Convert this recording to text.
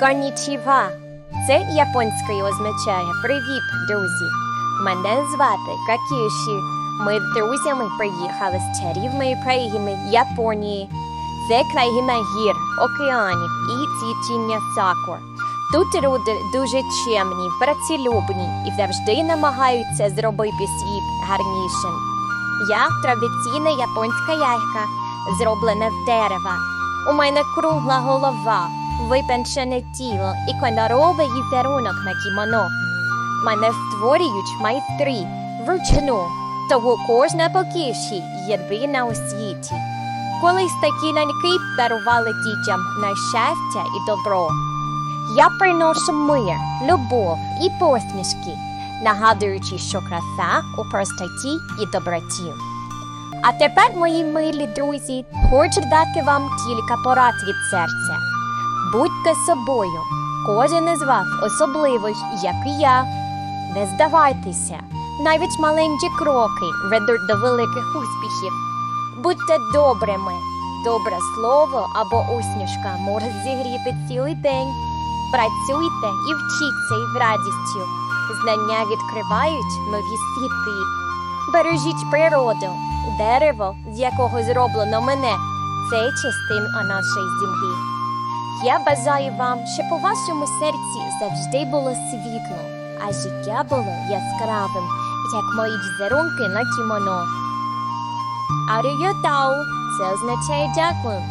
Конічіва. Це японською означає Привіт, друзі. Мене звати Какіші. Ми з друзями приїхали з чарівної країни Японії. Це країна гір, океанів і цвітіння сакур. Тут люди дуже чемні, працелюбні і завжди намагаються зробити світ гарнішим. Я традиційна японська яйка, зроблена з дерева. У мене кругла голова, випенчене тіло і кольоровий візерунок на кімоно. Мене створюють майстри вручну, того кожна покіші єдина у світі. Колись такі ляньки дарували дітям на щастя і добро. Я приношу мир, любов і посмішки, нагадуючи, що краса у простоті і доброті. А тепер, мої милі друзі, хочу дати вам кілька порад від серця. Будьте собою, кожен із вас особливий, як і я. Не здавайтеся, навіть маленькі кроки ведуть до великих успіхів. Будьте добрими. Добре слово або усмішка може зігріти цілий день. Працюйте і вчіться із радістю. Знання відкривають нові світи. Бережіть природу, дерево, з якого зроблено мене, це частинка нашої землі. Я бажаю вам, щоб у вашому серці завжди було світло, а життя було яскравим, як мої візерунки на кімоно. Аріотау це означає дякую.